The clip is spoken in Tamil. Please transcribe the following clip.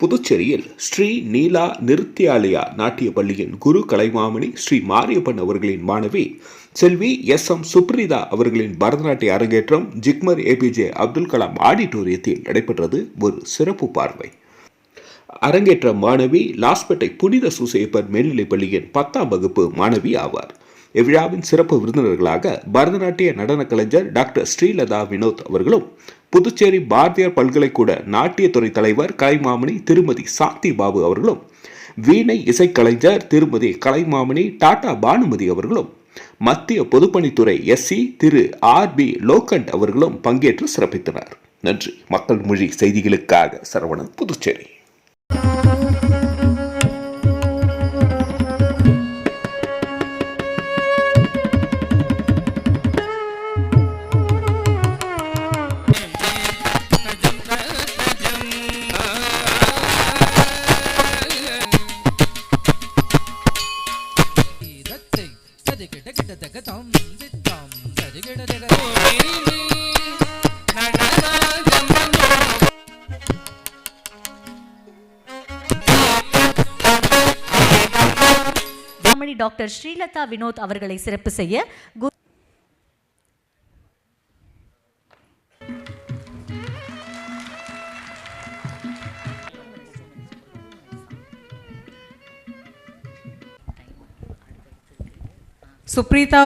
புதுச்சேரியில் ஸ்ரீ நீலா நிருத்தியாலயா நாட்டிய பள்ளியின் குரு கலைமாமணி ஸ்ரீ மாரியப்பன் அவர்களின் மாணவி செல்வி எஸ் எம் சுப்ரிதா அவர்களின் பரதநாட்டிய அரங்கேற்றம் ஜிக்மர் ஏபிஜே அப்துல் கலாம் ஆடிட்டோரியத்தில் நடைபெற்றது ஒரு சிறப்பு பார்வை. அரங்கேற்ற மாணவி லாஸ்பேட்டை புனித சுசேப்பர் மேல்நிலைப் பள்ளியின் பத்தாம் வகுப்பு மாணவி ஆவார். இவ்விழாவின் சிறப்பு விருந்தினர்களாக பரதநாட்டிய நடனக் கலைஞர் டாக்டர் ஸ்ரீலதா வினோத் அவர்களும் புதுச்சேரி பாரதியார் பல்கலைக்கூட நாட்டியத்துறை தலைவர் கலைமாமணி திருமதி சாந்தி பாபு அவர்களும் வீணை இசைக்கலைஞர் திருமதி கலைமாமணி டாடா பானுமதி அவர்களும் மத்திய பொதுப்பணித்துறை SC Thiru R P Lokhand அவர்களும் பங்கேற்று சிறப்பித்தனர். நன்றி. மக்கள் மொழி செய்திகளுக்காக சரவணன் புதுச்சேரி. சதிகிட கிட தம் டாக்டர் ஸ்ரீலதா வினோத் அவர்களை சிறப்பு செய்ய கு- சுப்ரீதா